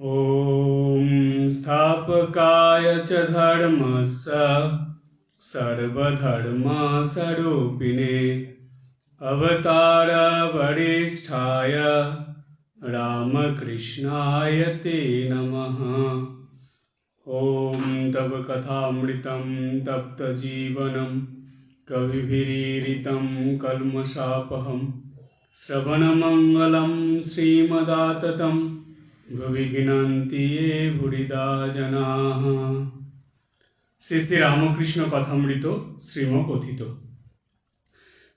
ॐ स्थापकाय च धर्मस्य सर्वधर्मस्वरूपिणे अवतारवरिष्ठाय रामकृष्णाय ते नमः। ॐ तव कथामृतं तप्तजीवनं कविभिरीरितं कल्मषापहं श्रवणमङ्गलं श्रीमदाततं ভুবি গিনন্তি এ ভুরিদা জনাহ শ্রী শ্রী রামকৃষ্ণ কথামৃত শ্রীম কথিত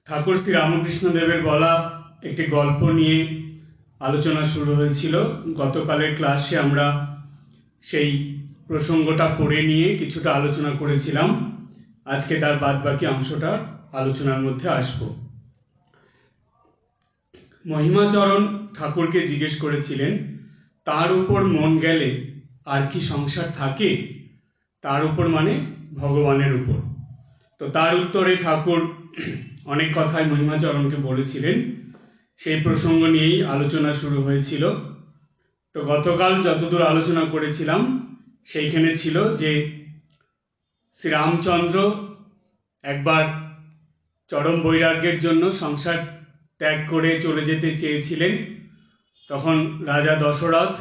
ঠাকুর শ্রী রামকৃষ্ণ দেবের বলা একটি গল্প নিয়ে আলোচনা শুরু হয়েছিল। গতকালের ক্লাসে আমরা সেই প্রসঙ্গটা পড়ে নিয়ে কিছুটা আলোচনা করেছিলাম। আজকে তার বাদবাকি অংশটা আলোচনার মধ্যে আসব। মহিমাচরণ ঠাকুরকে জিজ্ঞেস করেছিলেন তার উপর মন গেলে আর কি সংসার থাকে? তার উপর মানে ভগবানের উপর। তো তার উত্তরে ঠাকুর অনেক কথাই মহিমাচরণকে বলেছিলেন। সেই প্রসঙ্গ নিয়েই আলোচনা শুরু হয়েছিল। তো গতকাল যতদূর আলোচনা করেছিলাম, সেইখানে ছিল যে শ্রীরামচন্দ্র একবার চরম বৈরাগ্যের জন্য সংসার ত্যাগ করে চলে যেতে চেয়েছিলেন। তখন রাজা দশরথ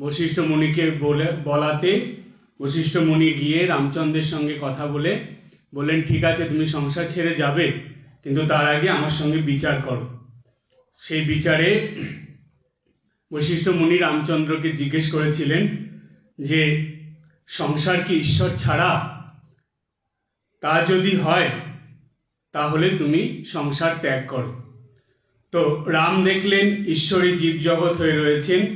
বশিষ্ঠ মুনিকে বলে, বলাতে বশিষ্ঠ মুনি গিয়ে রামচন্দ্রের সঙ্গে কথা বলে বললেন, ঠিক আছে, তুমি সংসার ছেড়ে যাবে, কিন্তু তার আগে আমার সঙ্গে বিচার করো। সেই বিচারে বশিষ্ঠ মুনি রামচন্দ্রকে জিজ্ঞেস করেছিলেন যে, সংসার কি ঈশ্বর ছাড়া? তা যদি হয়, তাহলে তুমি সংসার ত্যাগ করো। তো রাম দেখলেন ঈশ্বরী জীবজগৎ হয়ে রয়েছেন।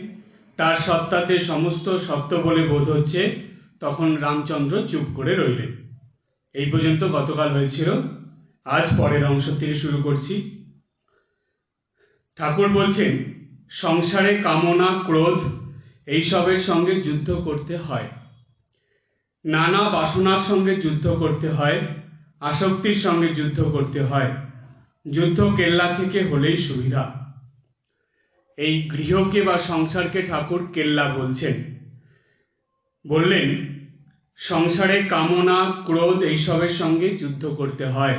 তার সত্তাতে সমস্ত সত্য বলে বোধ হচ্ছে। তখন রামচন্দ্র চুপ করে রইলেন। এই পর্যন্ত গতকাল হয়েছিল? আজ পরের অংশ থেকে শুরু করছি। ঠাকুর বলছেন, সংসারে কামনা, ক্রোধ, এইসবের সঙ্গে যুদ্ধ করতে হয়। নানা বাসনার সঙ্গে যুদ্ধ করতে হয়। আসক্তির সঙ্গে যুদ্ধ করতে হয়। যুদ্ধ কেল্লা থেকে হলেই সুবিধা। এই গৃহকে বা সংসারকে ঠাকুর কেল্লা বলছেন। বললেন, সংসারে কামনা, ক্রোধ এইসবের সঙ্গে যুদ্ধ করতে হয়।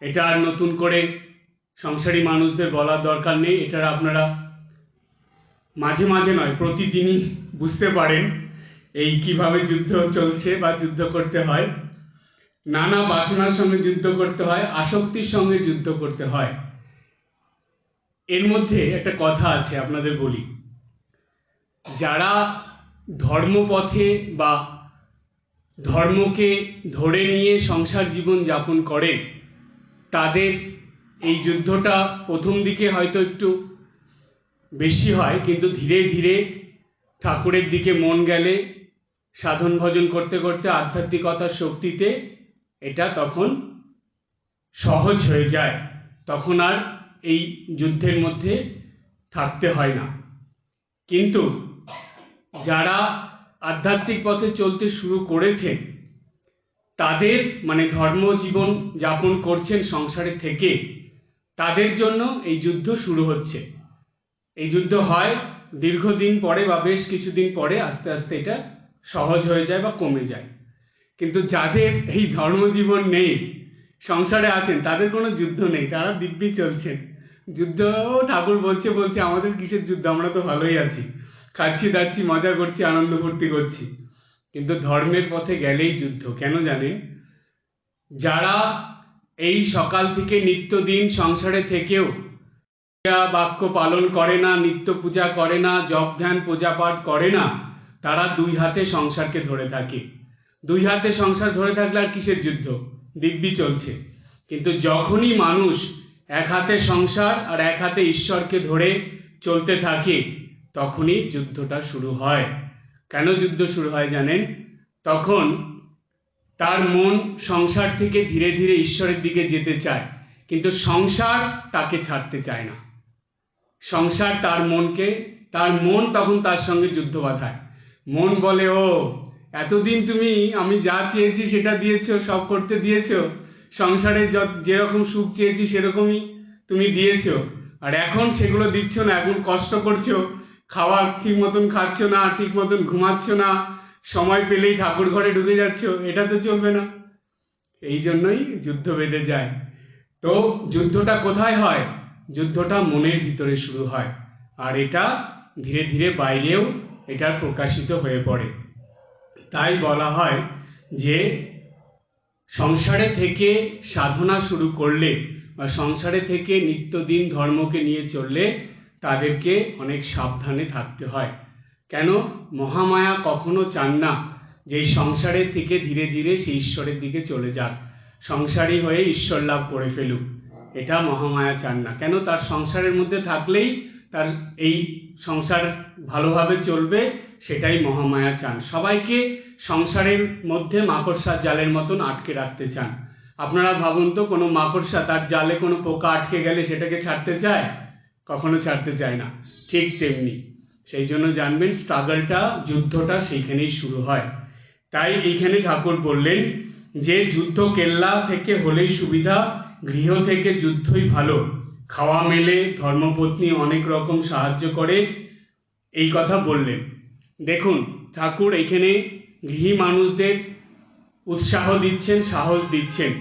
এটা আর নতুন করে সংসারী মানুষদের বলার দরকার নেই এটার আপনারা মাঝে মাঝে নয়, প্রতিদিনই বুঝতে পারেন এই কীভাবে যুদ্ধ চলছে বা যুদ্ধ করতে হয়। নানা বাসনার সঙ্গে যুদ্ধ করতে হয়, আসক্তির সঙ্গে যুদ্ধ করতে হয়। এর মধ্যে একটা কথা আছে, আপনাদের বলি। যারা ধর্মপথে বা ধর্মকে ধরে নিয়ে সংসার জীবন যাপন করেন, তাদের এই যুদ্ধটা প্রথম দিকে হয়তো একটু বেশি হয়, কিন্তু ধীরে ধীরে ঠাকুরের দিকে মন গেলে, সাধন ভজন করতে করতে আধ্যাত্মিকতার শক্তিতে এটা তখন সহজ হয়ে যায়। তখন আর এই যুদ্ধের মধ্যে থাকতে হয় না। কিন্তু যারা আধ্যাত্মিক পথে চলতে শুরু করেছে, তাদের মানে ধর্মজীবন যাপন করছেন সংসারে থেকে, তাদের জন্য এই যুদ্ধ শুরু হচ্ছে। এই যুদ্ধ হয় দীর্ঘদিন পরে বা বেশ কিছুদিন পরে আস্তে আস্তে এটা সহজ হয়ে যায় বা কমে যায়। কিন্তু যাদের এই ধর্মজীবন নেই, সংসারে আছেন, তাদের কোনো যুদ্ধ নেই, তারা দিব্যি চলছেন। যুদ্ধ, ঠাকুর বলছে বলছে, আমাদের কিসের যুদ্ধ? আমরা তো ভালোই আছি। খাচ্ছি, দাচ্ছি, মজা করছি, আনন্দ ফুর্তি করছি। কিন্তু ধর্মের পথে গেলেই যুদ্ধ, কেন জানেন? যারা এই সকাল থেকে নিত্যদিন সংসারে থেকেও বাক্য পালন করে না, নিত্য পূজা করে না, জপ, ধ্যান, পূজা পাঠ করে না, তারা দুই হাতে সংসারকে ধরে থাকে। দুই হাতে সংসার ধরে থাকলে আর কিসের যুদ্ধ? দিব্যি চলছে। কিন্তু যখনই মানুষ এক হাতে সংসার আর এক হাতে ঈশ্বরকে ধরে চলতে থাকে, তখনই যুদ্ধটা শুরু হয়। কেন যুদ্ধ শুরু হয় জানেন? তখন তার মন সংসার থেকে ধীরে ধীরে ঈশ্বরের দিকে যেতে চায়, কিন্তু সংসার তাকে ছাড়তে চায় না। সংসার তার মনকে, তার মন তখন তার সঙ্গে যুদ্ধ বাঁধায়। মন বলে, ও এতদিন তুমি, আমি যা চেয়েছি সেটা দিয়েছ, সব করতে দিয়েছ। সংসারে যেরকম সুখ চেয়েছি সেরকমই তুমি দিয়েছ। আর এখন সেগুলো দিচ্ছ না, এখন কষ্ট করছ। খাবার ঠিক মতন খাচ্ছ না, ঠিক মতন ঘুমাচ্ছ না। সময় পেলেই ঠাকুর ঘরে ঢুকে যাচ্ছ, এটা তো চলবে না। এই জন্যই যুদ্ধ বেঁধে যায়। তো যুদ্ধটা কোথায় হয়? যুদ্ধটা মনের ভিতরে শুরু হয়। আর এটা ধীরে ধীরে বাইরেও এটা প্রকাশিত হয়ে পড়ে। তাই বলা হয় যে সংসারে থেকে সাধনা শুরু করলে বা সংসারে থেকে নিত্যদিন ধর্মকে নিয়ে চললে তাদেরকে অনেক সাবধানে থাকতে হয়। কেন? মহামায়া কখনো চান না যে সংসারের থেকে ধীরে ধীরে সে ঈশ্বরের দিকে চলে যাক। সংসারী হয়ে ঈশ্বর লাভ করে ফেলুক। এটা মহামায়া চান না। কেন? তার সংসারের মধ্যে থাকলেই তার এই সংসার ভালোভাবে চলবে সেটাই মহামায়া চান। সবাইকে সংসারের মধ্যে মাকড়সার জালের মতন আটকে রাখতে চান। আপনারা ভাবুন তো, কোনো মাকড়সা তার জালে কোনো পোকা আটকে গেলে সেটাকে ছাড়তে চায়? কখনো ছাড়তে চায় না। ঠিক তেমনি। সেই জন্য জানবেন স্ট্রাগলটা যুদ্ধটা সেইখানেই শুরু হয়। তাই এইখানে ঠাকুর বললেন যে, যুদ্ধ কেল্লা থেকে হলেই সুবিধা, গৃহ থেকে যুদ্ধই ভালো। খাওয়া মেলে, ধর্মপত্নী অনেক রকম সাহায্য করে, এই কথা বললেন। দেখুন, ঠাকুর এখানে গৃহী মানুষদের উৎসাহ দিচ্ছেন, সাহস দিচ্ছেন।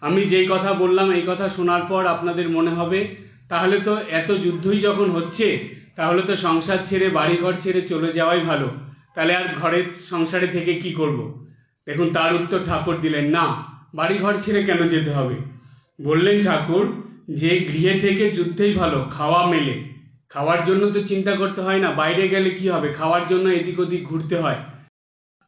আমি যেই কথা বললাম, এই কথা শোনার পর আপনাদের মনে হবে, তাহলে তো এত যুদ্ধই যখন হচ্ছে, তাহলে তো সংসার ছেড়ে, বাড়িঘর ছেড়ে চলে যাওয়াই ভালো। তাহলে আর ঘরের সংসারে থেকে কি করব। দেখুন, তার উত্তর ঠাকুর দিলেন, না, বাড়িঘর ছেড়ে কেন যেতে হবে? বললেন ঠাকুর, যে গৃহে থেকে যুদ্ধেই ভালো, খাওয়া মেলে। খাওয়ার জন্য তো চিন্তা করতে হয় না, বাইরে গেলে কি হবে? খাওয়ার জন্য এদিক ওদিক ঘুরতে হয়।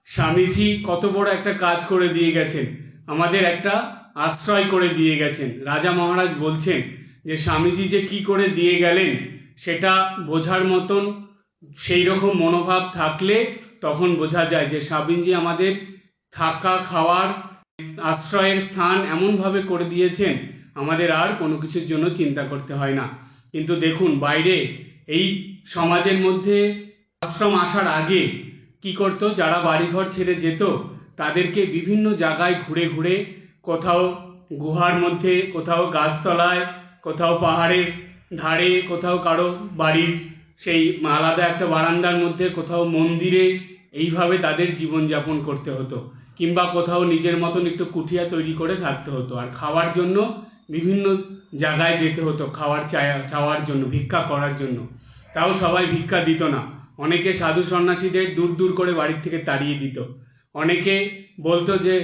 স্বামীজি কত বড় একটা কাজ করে দিয়ে গেছেন। আমাদের একটা আশ্রয় করে দিয়ে গেছেন। রাজা মহারাজ বলছেন যে, স্বামীজি যে কি করে দিয়ে গেলেন, সেটা বোঝার মতন সেই রকম মনোভাব থাকলে তখন বোঝা যায় যে, স্বামীজি আমাদের থাকা, খাওয়ার আশ্রয়ের স্থান এমনভাবে করে দিয়েছেন, আমাদের আর কোনো কিছুর জন্য চিন্তা করতে হয় না। কিন্তু দেখুন বাইরে এই সমাজের মধ্যে আশ্রম আসার আগে কি করতো? যারা বাড়িঘর ছেড়ে যেত, তাদেরকে বিভিন্ন জায়গায় ঘুরে ঘুরে কোথাও গুহার মধ্যে, কোথাও গাছতলায়, কোথাও পাহাড়ের ধারে, কোথাও কারও বাড়ির সেই আলাদা একটা বারান্দার মধ্যে, কোথাও মন্দিরে এইভাবে তাদের জীবনযাপন করতে হতো। কিংবা কোথাও নিজের মতন একটু কুঠিয়া তৈরি করে থাকতে হতো। আর খাওয়ার জন্য বিভিন্ন জায়গায় যেতে হতো, খাওয়ার চায়া, চাওয়ার জন্য, ভিক্ষা করার জন্য। তাও সবাই ভিক্ষা দিত না। অনেকে সাধু সন্ন্যাসীদের দূর দূর করে বাড়ির থেকে তাড়িয়ে দিত। অনেকে বলতো যে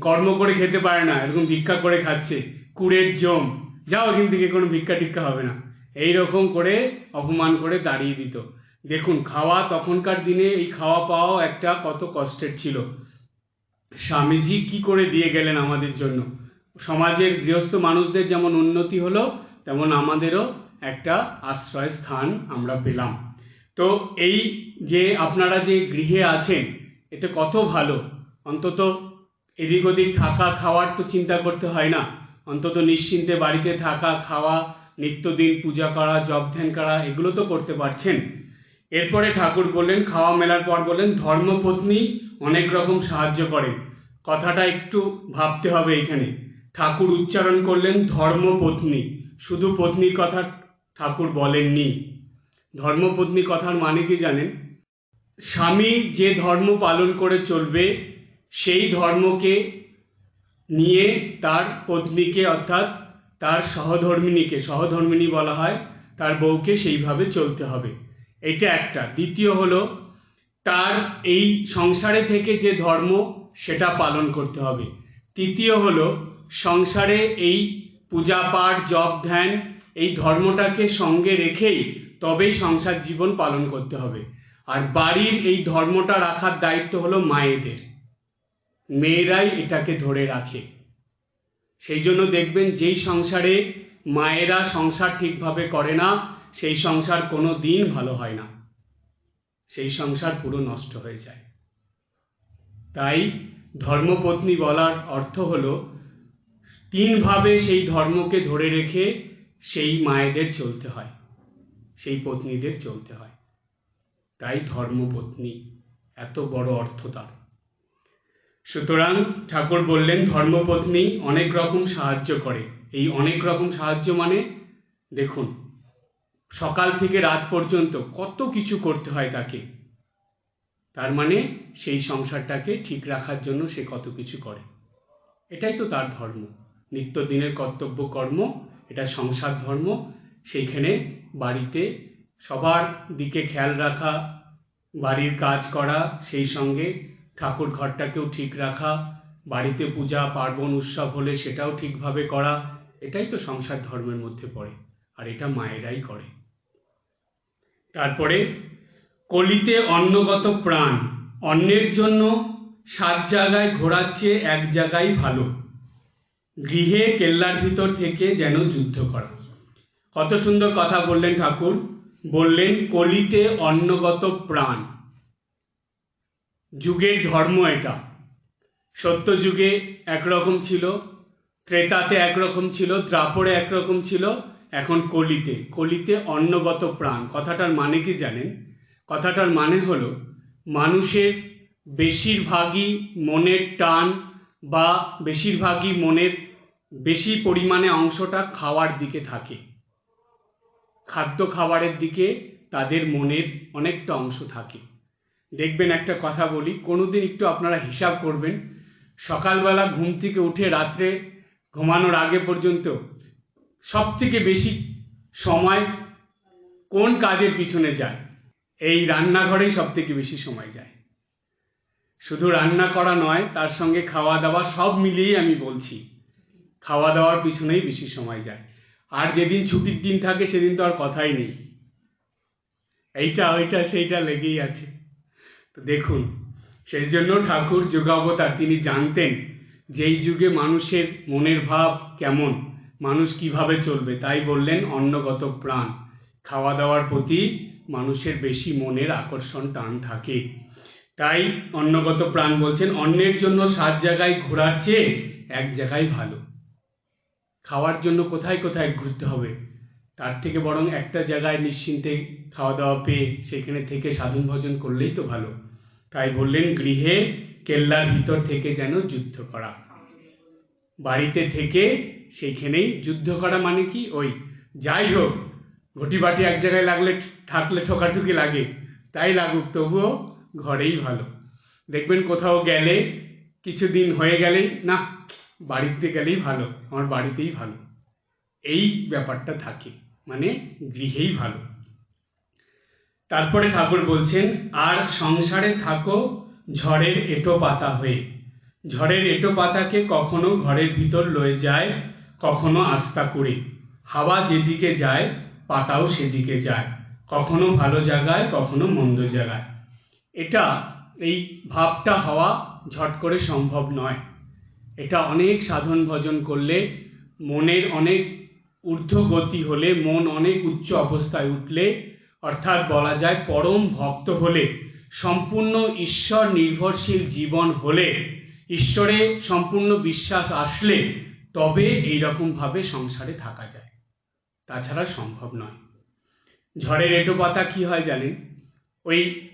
কর্ম করে খেতে পারে না, এরকম ভিক্ষা করে খাচ্ছে, কুড়ের জম। যাও এখান থেকে, কোনো ভিক্ষা টিক্ষা হবে না। এই রকম করে অপমান করে তাড়িয়ে দিত। দেখুন, খাওয়া তখনকার দিনে, এই খাওয়া পাওয়াও একটা কত কষ্টের ছিল। স্বামীজি কি করে দিয়ে গেলেন আমাদের জন্য? সমাজের গৃহস্থ মানুষদের যেমন উন্নতি হলো, তেমন আমাদেরও একটা আশ্রয় স্থান আমরা পেলাম। তো এই যে আপনারা যে গৃহে আছেন, এতে কত ভালো? অন্তত এদিক ওদিক থাকা, খাওয়ার তো চিন্তা করতে হয় না। অন্তত নিশ্চিন্তে বাড়িতে থাকা, খাওয়া, নিত্যদিন পূজা করা, জপ ধ্যান করা, এগুলো তো করতে পারছেন। এরপরে ঠাকুর বললেন, খাওয়া মেলার পর বললেন, ধর্মপত্নী অনেক রকম সাহায্য করেন। কথাটা একটু ভাবতে হবে এখানে। ঠাকুর উচ্চারণ করলেন ধর্মপত্নী। শুধু পত্নীর কথা ঠাকুর বলেননি। ধর্মপত্নী কথার মানে কি জানেন? স্বামী যে ধর্ম পালন করে চলবে, সেই ধর্মকে নিয়ে তার পত্নীকে অর্থাৎ তার সহধর্মিনীকে, সহধর্মিনী বলা হয়, তার বউকে সেইভাবে চলতে হবে। এটা একটা। দ্বিতীয় হলো, তার এই সংসারে থেকে যে ধর্ম, সেটা পালন করতে হবে। তৃতীয় হলো, সংসারে এই পূজা পাঠ জপ ধ্যান এই ধর্মটাকে সঙ্গে রেখেই তবেই সংসার জীবন পালন করতে হবে। আর বাড়ির এই ধর্মটা রাখার দায়িত্ব হলো মায়েদের। মেয়েরাই এটাকে ধরে রাখে। সেই জন্য দেখবেন যেই সংসারে মায়েরা সংসার ঠিকভাবে করে না, সেই সংসার কোনো দিন ভালো হয় না। সেই সংসার পুরো নষ্ট হয়ে যায়। তাই ধর্মপত্নী বলার অর্থ হলো তিনভাবে সেই ধর্মকে ধরে রেখে সেই মায়েদের চলতে হয়, সেই পত্নীদের চলতে হয়। তাই ধর্মপত্নী, এত বড় অর্থ তার। সুতরাং ঠাকুর বললেন, ধর্মপত্নী অনেক রকম সাহায্য করে। এই অনেক রকম সাহায্য মানে দেখুন, সকাল থেকে রাত পর্যন্ত কত কিছু করতে হয় তাকে। তার মানে সেই সংসারটাকে ঠিক রাখার জন্য সে কত কিছু করে। এটাই তো তার ধর্ম। নিত্যদিনের কর্তব্য কর্ম, এটা সংসার ধর্ম। সেইখানে বাড়িতে সবার দিকে খেয়াল রাখা, বাড়ির কাজ করা, সেই সঙ্গে ঠাকুর ঘরটাকেও ঠিক রাখা, বাড়িতে পূজা, পার্বণ, উৎসব হলে সেটাও ঠিকভাবে করা, এটাই তো সংসার ধর্মের মধ্যে পড়ে, আর এটা মায়েরাই করে। তারপরে কলিতে অন্নগত প্রাণ অন্যের জন্য সাত জায়গায় ঘোরার চেয়ে এক জায়গায় ভালো। গৃহে কেল্লার ভিতর থেকে যেন যুদ্ধ করা। কত সুন্দর কথা বললেন ঠাকুর। বললেন, কলিতে অন্নগত প্রাণ। যুগের ধর্ম এটা। সত্য যুগে একরকম ছিল, ত্রেতাতে একরকম ছিল, দ্রাপড়ে একরকম ছিল, এখন কলিতে কলিতে অন্নগত প্রাণ। কথাটার মানে কি জানেন? কথাটার মানে হলো, মানুষের বেশিরভাগই মনের টান বা বেশিরভাগই মনের বেশি পরিমাণে অংশটা খাওয়ার দিকে থাকে। খাদ্য খাবারের দিকে তাদের মনের অনেকটা অংশ থাকে। দেখবেন একটা কথা বলি কোনো দিন একটু আপনারা হিসাব করবেন, সকালবেলা ঘুম থেকে উঠে রাত্রে ঘুমানোর আগে পর্যন্ত সব থেকে বেশি সময় কোন কাজের পিছনে যায়? এই রান্নাঘরেই সব থেকে বেশি সময় যায়। শুধু রান্না করা নয়, তার সঙ্গে খাওয়া দাওয়া সব মিলিয়েই আমি বলছি খাওয়া দাওয়ার পিছনেই বেশি সময় যায়। আর যেদিন ছুটির দিন থাকে, সেদিন তো আর কথাই নেই। এইটা, ওইটা, সেইটা লেগেই আছে। তো দেখুন, সেই জন্য ঠাকুর যোগাবতার, তিনি জানতেন যে এই যুগে মানুষের মনের ভাব কেমন, মানুষ কীভাবে চলবে। তাই বললেন, অন্নগত প্রাণ। খাওয়া দাওয়ার প্রতি মানুষের বেশি মনের আকর্ষণ, টান থাকে। তাই অন্নগত প্রাণ বলছেন অন্যের জন্য সাত জায়গায় ঘোরার চেয়ে এক জায়গায় ভালো। খাওয়ার জন্য কোথায় কোথায় ঘুরতে হবে? তার থেকে বরং একটা জায়গায় নিশ্চিন্তে খাওয়া দাওয়া পেয়ে সেখানে থেকে সাধন ভজন করলেই তো ভালো। তাই বললেন, গৃহে কেল্লার ভিতর থেকে যেন যুদ্ধ করা। বাড়িতে থেকে সেইখানেই যুদ্ধ করা মানে কি? ওই, যাই হোক ঘটি বাটি এক জায়গায় লাগলে থাকলে ঠোকাঠুকি লাগে, তাই লাগুক, তবুও ঘরেই ভালো। দেখবেন কোথাও গেলে, কিছুদিন হয়ে গেলেই না, বাড়িতে গেলেই ভালো, আমার বাড়িতেই ভালো। এই ব্যাপারটা থাকে মানে গৃহেই ভালো। তারপরে ঠাকুর বলছেন, আর সংসারে থাকো ঝড়ের এটো পাতা হয়ে। ঝড়ের এটো পাতাকে কখনো ঘরের ভিতর লয়ে যায়, কখনো আস্তা করে। হাওয়া যেদিকে যায় পাতাও সেদিকে যায়। কখনো ভালো জায়গায়, কখনো মন্দ জায়গায়। এটা, এই ভাবটা হওয়া ঝট করে সম্ভব নয়। এটা অনেক সাধন ভজন করলে মনের অনেক ঊর্ধ্বগতি হলে, মন অনেক উচ্চ অবস্থায় উঠলে, অর্থাৎ বলা যায় পরম ভক্ত হলে, সম্পূর্ণ ঈশ্বর নির্ভরশীল জীবন হলে, ঈশ্বরে সম্পূর্ণ বিশ্বাস আসলে তবে এই রকমভাবে সংসারে থাকা যায়। তাছাড়া সম্ভব নয়। ঝড়ের এটো পাতা কী হয় জানেন? ওই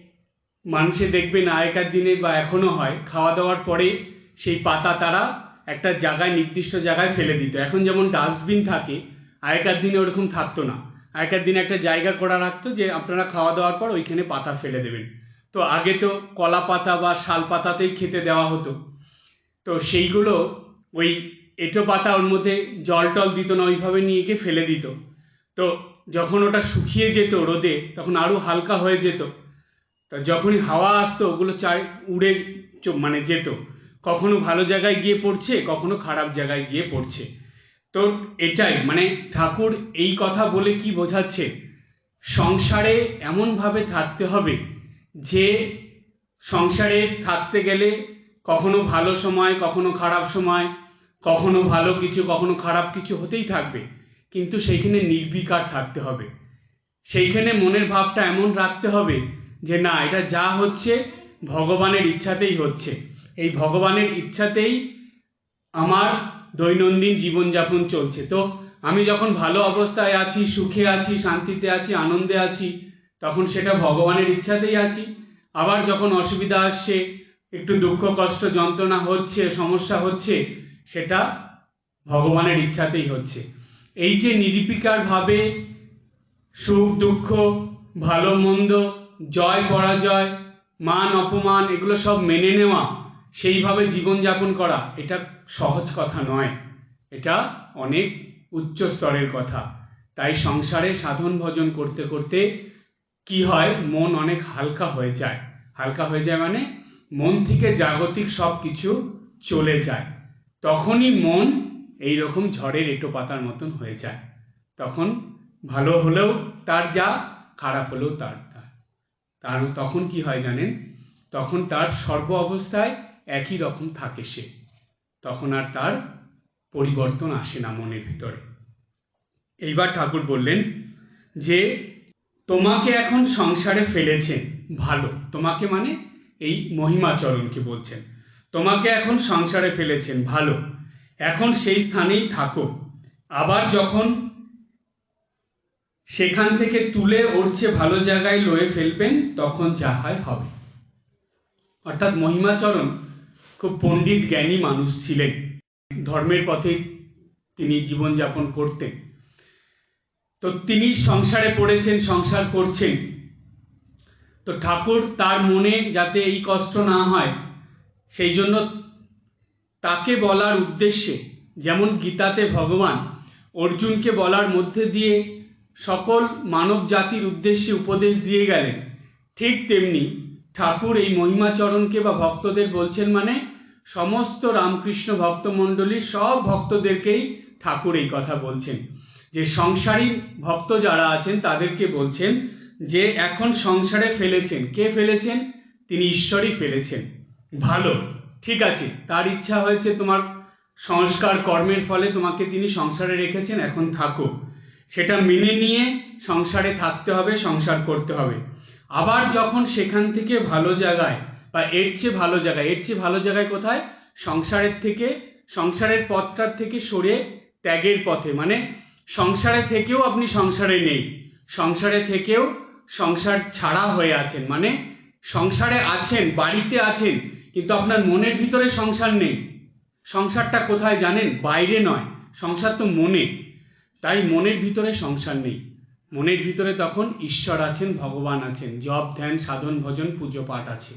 মানুষে দেখবেন আগেকার দিনে বা এখনও হয় খাওয়া দাওয়ার পরে সেই পাতা তারা একটা জায়গায়, নির্দিষ্ট জায়গায় ফেলে দিত। এখন যেমন ডাস্টবিন থাকে, আগেকার দিনে ওরকম থাকতো না। আগেকার দিনে একটা জায়গা করা রাখতো যে আপনারা খাওয়া দাওয়ার পর ওইখানে পাতা ফেলে দেবেন। তো আগে তো কলা পাতা বা শাল পাতাতেই খেতে দেওয়া হতো। তো সেইগুলো ওই এঁটো পাতা ওর মধ্যে জল টল দিত না, ওইভাবে নিয়ে গিয়ে ফেলে দিত। তো যখন ওটা শুকিয়ে যেত রোদে, তখন আরও হালকা হয়ে যেত। তো যখনই হাওয়া আসতো, ওগুলো চার, উড়ে মানে যেত। কখনো ভালো জায়গায় গিয়ে পড়ছে, কখনো খারাপ জায়গায় গিয়ে পড়ছে। তো এটাই মানে ঠাকুর এই কথা বলে কি বোঝাচ্ছে? সংসারে এমনভাবে থাকতে হবে যে সংসারে থাকতে গেলে কখনো ভালো সময়, কখনো খারাপ সময় কখনো ভালো কিছু, কখনো খারাপ কিছু হতেই থাকবে। কিন্তু সেইখানে নির্বিকার থাকতে হবে। সেইখানে মনের ভাবটা এমন রাখতে হবে যে, না, এটা যা হচ্ছে, ভগবানের ইচ্ছাতেই হচ্ছে। এই ভগবানের ইচ্ছাতেই আমার দৈনন্দিন জীবনযাপন চলছে। তো আমি যখন ভালো অবস্থায় আছি, সুখে আছি, শান্তিতে আছি, আনন্দে আছি, তখন সেটা ভগবানের ইচ্ছাতেই আছি। আবার যখন অসুবিধা আসছে, একটু দুঃখ, কষ্ট, যন্ত্রণা হচ্ছে, সমস্যা হচ্ছে সেটা ভগবানের ইচ্ছাতেই হচ্ছে। এই যে নির্বিকারভাবে সুখ, দুঃখ, ভালো, মন্দ, জয়, পরাজয়, মান, অপমান, এগুলো সব মেনে নেওয়া, সেইভাবে জীবনযাপন করা, এটা সহজ কথা নয়। এটা অনেক উচ্চ স্তরের কথা। তাই সংসারে সাধন ভজন করতে করতে কি হয়? মন অনেক হালকা হয়ে যায়। হালকা হয়ে যায় মানে মন থেকে জাগতিক সব কিছু চলে যায়। তখনই মন এই রকম ঝড়ের এঁটো পাতার মতন হয়ে যায়। তখন ভালো হলেও তার যা, খারাপ হলেও তার তার তখন কি হয় জানেন? তখন তার সর্ব অবস্থায় একই রকম থাকে সে। তখন আর তার পরিবর্তন আসে না মনের ভিতরে। এইবার ঠাকুর বললেন যে, তোমাকে এখন সংসারে ফেলেছেন ভালো। তোমাকে মানে এই মহিমাচরণকে বলছেন। তোমাকে এখন সংসারে ফেলেছেন, ভালো। এখন সেই স্থানেই থাকো। আবার যখন সেখান থেকে তুলে ওরছে ভালো জায়গায় লয়ে ফেলবেন, তখন যা হয় হবে। অর্থাৎ মহিমাচরণ, খুব পণ্ডিত জ্ঞানী মানুষ ছিলেন। ধর্মের পথে তিনি জীবনযাপন করতেন। তো তিনি সংসারে পড়েছেন, সংসার করছেন। তো ঠাকুর তার মনে যাতে এই কষ্ট না হয় সেই জন্য তাকে বলার উদ্দেশ্যে যেমন গীতাতে ভগবান অর্জুনকে বলার মধ্যে দিয়ে সকল মানব জাতির উদ্দেশ্যে উপদেশ দিয়ে গেলেন, ঠিক তেমনি ঠাকুর এই মহিমাচরণকে বা ভক্তদের বলছেন মানে সমস্ত রামকৃষ্ণ ভক্তমণ্ডলীর সব ভক্তদেরকেই ঠাকুর এই কথা বলছেন। যে সংসারী ভক্ত যারা আছেন তাদেরকে বলছেন যে এখন সংসারে ফেলেছেন। কে ফেলেছেন? তিনি ঈশ্বরই ফেলেছেন। ভালো, ঠিক আছে। তার ইচ্ছা হয়েছে তোমার সংস্কার কর্মের ফলে তোমাকে তিনি সংসারে রেখেছেন, এখন থাকো সেটা মেনে নিয়ে সংসারে থাকতে হবে, সংসার করতে হবে। আবার যখন সেখান থেকে ভালো জায়গায় বা এর চেয়ে ভালো জায়গায়, এর চেয়ে ভালো জায়গায় কোথায়? সংসারের থেকে, সংসারের পথটার থেকে সরে ত্যাগের পথে। মানে সংসারে থেকেও আপনি সংসারে নেই। সংসারে থেকেও সংসার ছাড়া হয়ে আছেন। মানে সংসারে আছেন, বাড়িতে আছেন কিন্তু আপনার মনের ভিতরে সংসার নেই। সংসারটা কোথায় জানেন? বাইরে নয়। সংসার তো মনে। তাই মনের ভিতরে সংসার নেই। মনের ভিতরে তখন ঈশ্বর আছেন, ভগবান আছেন। জপ, ধ্যান, সাধন, ভজন, পুজো পাঠ আছে।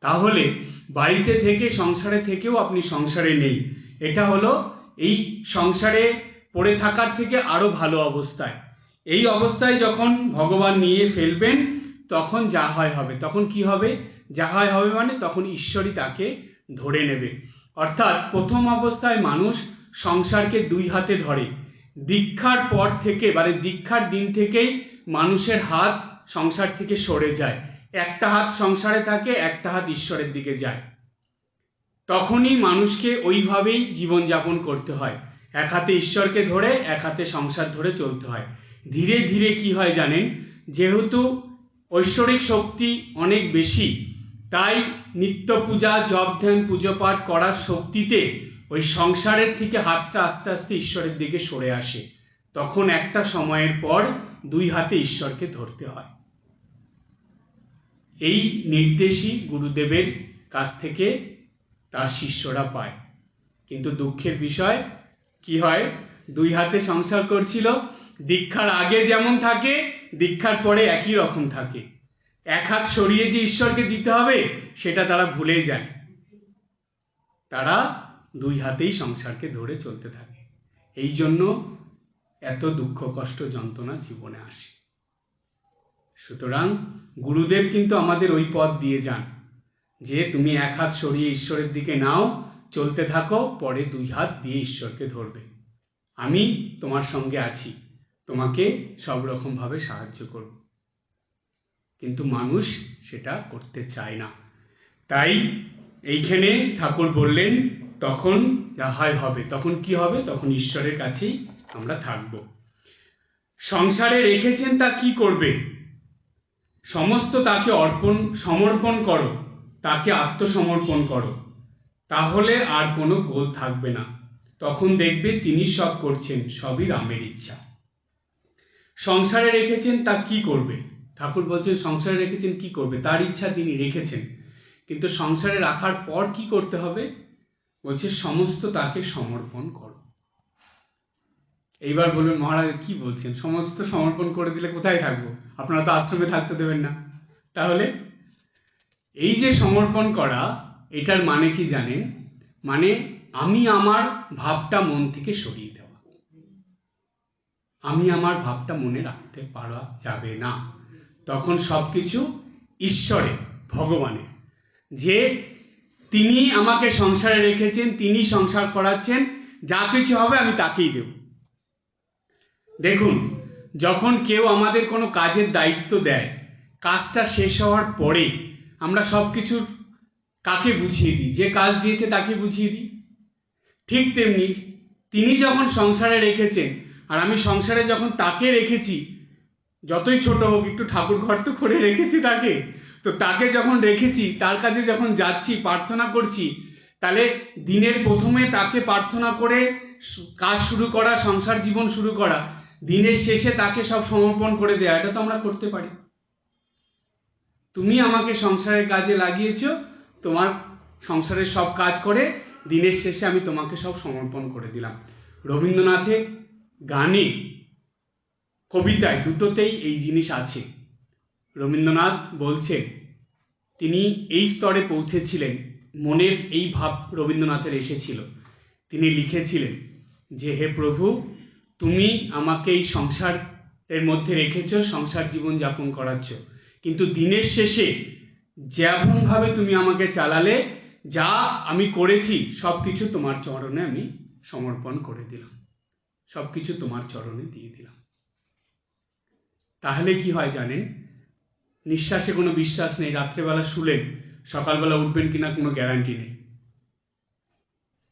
তাহলে বাড়িতে থেকে, সংসারে থেকেও আপনি সংসারে নেই। এটা হলো এই সংসারে পড়ে থাকার থেকে আরও ভালো অবস্থায়। এই অবস্থায় যখন ভগবান নিয়ে ফেলবেন, তখন যা হয় হবে। তখন কি হবে? যা হয় হবে মানে তখন ঈশ্বরই তাকে ধরে নেবে। অর্থাৎ প্রথম অবস্থায় মানুষ সংসারকে দুই হাতে ধরে। দীক্ষার পর থেকে মানে দীক্ষার দিন থেকেই মানুষের হাত সংসার থেকে সরে যায়। একটা হাত সংসারে থাকে, একটা হাত ঈশ্বরের দিকে যায়। তখনই মানুষকে ওইভাবেই জীবনযাপন করতে হয়। এক হাতে ঈশ্বরকে ধরে, এক হাতে সংসার ধরে চলতে হয়। ধীরে ধীরে কি হয় জানেন? যেহেতু ঐশ্বরিক শক্তি অনেক বেশি তাই নিত্য পূজা জপ ধ্যান পুজো পাঠ করার শক্তিতে ওই সংসারের থেকে হাতটা আস্তে আস্তে ঈশ্বরের দিকে সরে আসে। তখন একটা সময়ের পর দুই হাতে ঈশ্বরকে ধরতে হয়। এই নির্দেশই গুরুদেবের কাছ থেকে তার শিষ্যরা পায়। কিন্তু দুঃখের বিষয় কি হয়? দুই হাতে সংসার করছিল, দীক্ষার আগে যেমন থাকে, দীক্ষার পরে একই রকম থাকে। এক হাত সরিয়ে যে ঈশ্বরকে দিতে হবে, সেটা তারা ভুলে যায়। তারা দুই হাতেই সংসারকে ধরে চলতে থাকে। এই জন্য এত দুঃখ, কষ্ট, যন্ত্রণা জীবনে আসে। সুতরাং গুরুদেব কিন্তু আমাদের ওই পথ দিয়ে যান যে তুমি এক হাত সরিয়ে ঈশ্বরের দিকে নাও, চলতে থাকো, পরে দুই হাত দিয়ে ঈশ্বরকে ধরবে। আমি তোমার সঙ্গে আছি। তোমাকে সব রকমভাবে সাহায্য করব। কিন্তু মানুষ সেটা করতে চায় না। তাই এইখানে ঠাকুর বললেন, তখন হয় হবে। তখন কি হবে? তখন ঈশ্বরের কাছেই আমরা থাকব। সংসারে রেখেছেন তা কি করবে? সমস্ত তাকে অর্পণ, সমর্পণ করো। তাকে আত্মসমর্পণ করো। তাহলে আর কোনো গোল থাকবে না। তখন দেখবে তিনি সব করছেন, সবই রামের ইচ্ছা। সংসারে রেখেছেন তা কি করবে? ঠাকুর বলছেন, সংসারে রেখেছেন, কি করবে? তার ইচ্ছা তিনি রেখেছেন। কিন্তু সংসারে রাখার পর কি করতে হবে? বলছে, সমস্ত তাকে সমর্পণ করো। এইবার বলবেন, মহারাজ, কি বলছেন? সমস্ত সমর্পণ করে দিলে কোথায় থাকব? আপনারা তো আশ্রমে থাকতে দেবেন না। তাহলে, এই যে সমর্পণ করা, এটার মানে কি জানেন? মানে আমি আমার ভাবটা মন থেকে সরিয়ে দেওয়া। আমি আমার ভাবটা মনে রাখতে পারা যাবে না। তখন সব কিছু ঈশ্বরে ভগবানের যে তিনি আমাকে সংসারে রেখেছেন, তিনি সংসার করাচ্ছেন, যা কিছু হবে আমি তাকেই দেব। দেখুন, যখন কেউ আমাদের কোনো কাজের দায়িত্ব দেয়, কাজটা শেষ হওয়ার পরে আমরা সব কিছুর কাকে বুঝিয়ে দিই? যে কাজ দিয়েছে তাকে বুঝিয়ে দিই? ঠিক তেমনি তিনি যখন সংসারে রেখেছেন, আর আমি সংসারে যখন তাকে রেখেছি যতই ছোট হোক, একটু ঠাকুর ঘর তো করে রেখেছি তাকে। তো তাকে যখন রেখেছি, তার কাছে যখন যাচ্ছি, প্রার্থনা করছি, তাহলে দিনের প্রথমে তাকে প্রার্থনা করে কাজ শুরু করা, সংসার জীবন শুরু করা, দিনের শেষে তাকে সব সমর্পণ করে দেওয়া এটা তো আমরা করতে পারি। তুমি আমাকে সংসারের কাজে লাগিয়েছো, তোমার সংসারের সব কাজ করে, দিনের শেষে আমি তোমাকে সব সমর্পণ করে দিলাম। রবীন্দ্রনাথের গানে কবিতায় দুটোতেই এই জিনিস আছে। রবীন্দ্রনাথ বলছেন, তিনি এই স্তরে পৌঁছেছিলেন, মনের এই ভাব রবীন্দ্রনাথের এসেছিল। তিনি লিখেছিলেন যে, হে প্রভু, তুমি আমাকে এই সংসারের মধ্যে রেখেছ, সংসার জীবন যাপন করাচ্ছ। কিন্তু দিনের শেষে যেমনভাবে তুমি আমাকে চালালে, যা আমি করেছি সব কিছু তোমার চরণে আমি সমর্পণ করে দিলাম। সব কিছু তোমার চরণে দিয়ে দিলাম। তাহলে কি হয় জানেন? নিঃশ্বাসে কোনো বিশ্বাস নেই, রাত্রেবেলা শুলেন, সকালবেলা উঠবেন কিনা কোনো গ্যারান্টি নেই।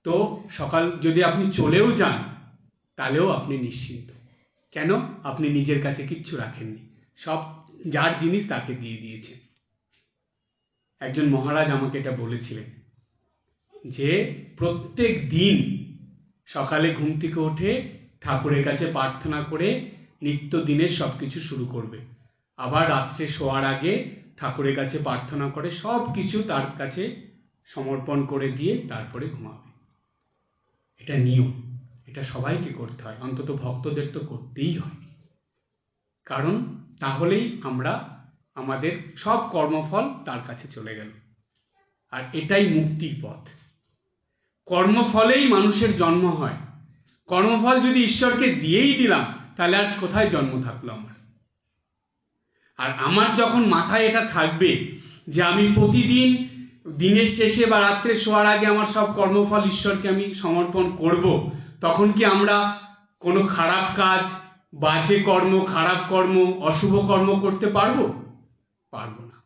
তো সকাল, যদি আপনি চলেও যান, তাহলেও আপনি নিশ্চিন্ত। কেন? আপনি নিজের কাছে কিচ্ছু রাখেননি। সব, যার জিনিস তাকে দিয়ে দিয়েছেন। একজন মহারাজ আমাকে এটা বলেছিলেন যে, প্রত্যেক দিন সকালে ঘুম থেকে উঠে ঠাকুরের কাছে প্রার্থনা করে নিত্য দিনের সব কিছু শুরু করবে। আবার রাত্রে শোয়ার আগে ঠাকুরের কাছে প্রার্থনা করে সব কিছু তার কাছে সমর্পণ করে দিয়ে তারপরে ঘুমাবে। এটা নিয়ম। এটা সবাইকে করতে হয়। অন্তত ভক্তদের তো করতেই হয়। কারণ তাহলেই আমরা আমাদের সব কর্মফল তার কাছে চলে গেল। আর এটাই মুক্তির পথ। কর্মফলেই মানুষের জন্ম হয়। কর্মফল যদি ঈশ্বরকে দিয়েই দিলাম তাহলে আর কোথায় জন্ম থাকল আমার? আর আমার যখন মাথায় এটা থাকবে যে আমি প্রতিদিন দিনের শেষে বা রাত্রে শোয়ার আগে আমার সব কর্মফল ঈশ্বরকে আমি সমর্পণ করব, তখন কি আমরা কোনো খারাপ কাজ, বাজে কর্ম, খারাপ কর্ম, অশুভ কর্ম করতে পারব? পারব না।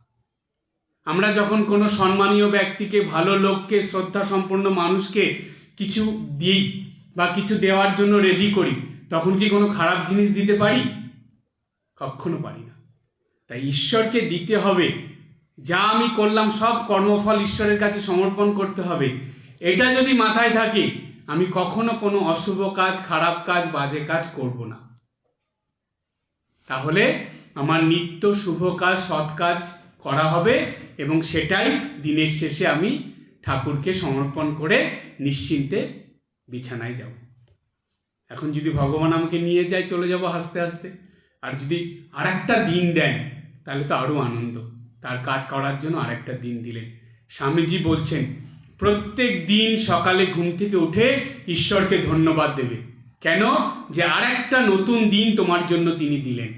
আমরা যখন কোনো সম্মানীয় ব্যক্তিকে, ভালো লোককে শ্রদ্ধা সম্পন্ন মানুষকে কিছু দিই বা কিছু দেওয়ার জন্য রেডি করি তখন কি কোনো খারাপ জিনিস দিতে পারি? কখনো পারি না। তাই ঈশ্বরকে দিতে হবে। যা আমি করলাম সব কর্মফল ঈশ্বরের কাছে সমর্পণ করতে হবে। এটা যদি মাথায় থাকে, আমি কখনো কোনো অশুভ কাজ, খারাপ কাজ, বাজে কাজ করব না। তাহলে আমার নিত্য শুভ কাজ, সৎ কাজ করা হবে এবং সেটাই দিনের শেষে আমি ঠাকুরকে সমর্পণ করে নিশ্চিন্তে বিছানায় যাব। এখন যদি ভগবান আমাকে নিয়ে যায়, চলে যাব হাসতে হাসতে। আর যদি আরেকটা দিন দেন, তাহলে তো আরও আনন্দ। তার কাজ করার জন্য আরেকটা দিন দিলেন। স্বামীজি বলছেন, প্রত্যেক দিন সকালে ঘুম থেকে উঠে ঈশ্বরকে ধন্যবাদ দেবে। কেন? যে আর একটা নতুন দিন তোমার জন্য তিনি দিলেন।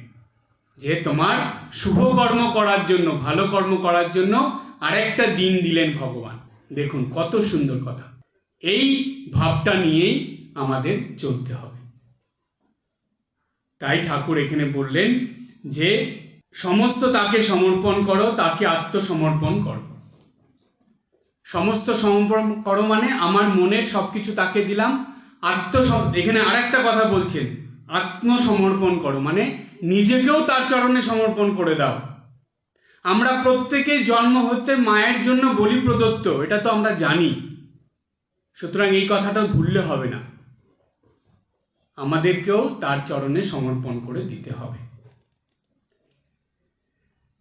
যে তোমার শুভ কর্ম করার জন্য, ভালো কর্ম করার জন্য আরেকটা দিন দিলেন ভগবান। দেখুন, কত সুন্দর কথা। এই ভাবটা নিয়েই আমাদের চলতে হবে। তাই ঠাকুর এখানে বললেন যে, সমস্ত তাকে সমর্পণ করো, তাকে আত্মসমর্পণ করো। সমস্ত সমর্পণ করো মানে আমার মনের সব কিছু তাকে দিলাম আত্মসম এখানে আরেকটা কথা বলছেন, আত্মসমর্পণ করো মানে নিজেকেও তার চরণে সমর্পণ করে দাও। আমরা প্রত্যেকে জন্ম হতে মায়ের জন্য বলি প্রদত্ত, এটা তো আমরা জানি। সুতরাং এই কথাটা ভুললে হবে না। আমাদেরকেও তার চরণে সমর্পণ করে দিতে হবে।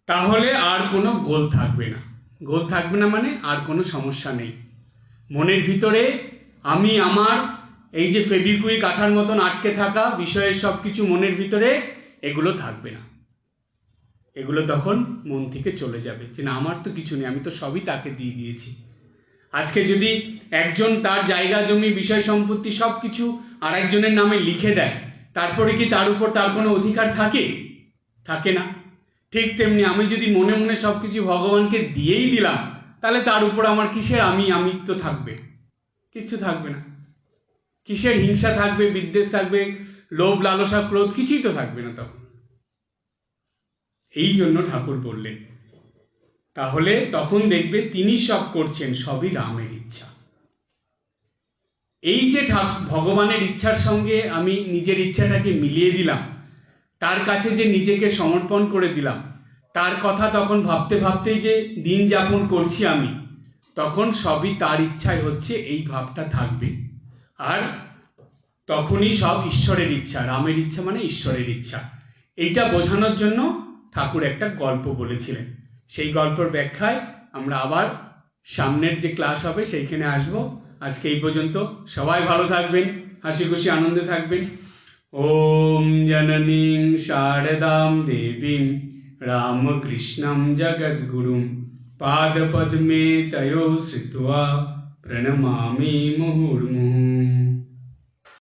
তাহলে আর কোনো গোল থাকবে না। গোল থাকবে না মানে আর কোনো সমস্যা নেই। মনের ভিতরে আমি, আমার, এই যে ফেবিকুইক আঠার মতন আটকে থাকা বিষয়ের সব কিছু মনের ভিতরে, এগুলো থাকবে না। এগুলো তখন মন থেকে চলে যাবে যে না, আমার তো কিছু নেই, আমি তো সবই তাকে দিয়ে দিয়েছি। আজকে যদি একজন তার জায়গা, জমি, বিষয়, সম্পত্তি সব কিছু আর একজনের নামে লিখে দেয়। তারপরে কি তার উপর তার কোনো অধিকার থাকে? থাকে না। ঠিক তেমনি আমি যদি মনে মনে সব কিছু ভগবানকে দিয়েই দিলাম, তাহলে তার উপর আমার কিসের আমি আমিত্ব থাকবে? কিচ্ছু থাকবে না। কিসের হিংসা থাকবে, বিদ্বেষ থাকবে, লোভ, লালসা, ক্রোধ, কিছুই তো থাকবে না তখন। এই জন্য ঠাকুর বললেন, তাহলে তখন দেখবে তিনি সব করছেন, সবই রামের ইচ্ছা। এই যে ভগবানের ইচ্ছার সঙ্গে আমি নিজের ইচ্ছাটাকে মিলিয়ে দিলাম, তার কাছে যে নিজেকে সমর্পণ করে দিলাম, তার কথা তখন ভাবতে ভাবতেই যে দিন যাপন করছি আমি, তখন সবই তার ইচ্ছায় হচ্ছে, এই ভাবটা থাকবে। আর তখনই সব ঈশ্বরের ইচ্ছা, রামের ইচ্ছা মানে ঈশ্বরের ইচ্ছা। এইটা বোঝানোর জন্য ঠাকুর একটা গল্প বলেছিলেন। সেই গল্পের ব্যাখ্যায় আমরা আবার সামনের যে ক্লাস হবে, সেইখানে আসব। আজকে এই পর্যন্ত। সবাই ভালো থাকবেন হাসি খুশি আনন্দে থাকবেন। ওম জননীং শারদাম দেবীম রামকৃষ্ণম জগদ্গুরুম। পাদপদ্মে তয়ো শ্রিত্वा প্রণমামি মুহুর্মুহুঃ।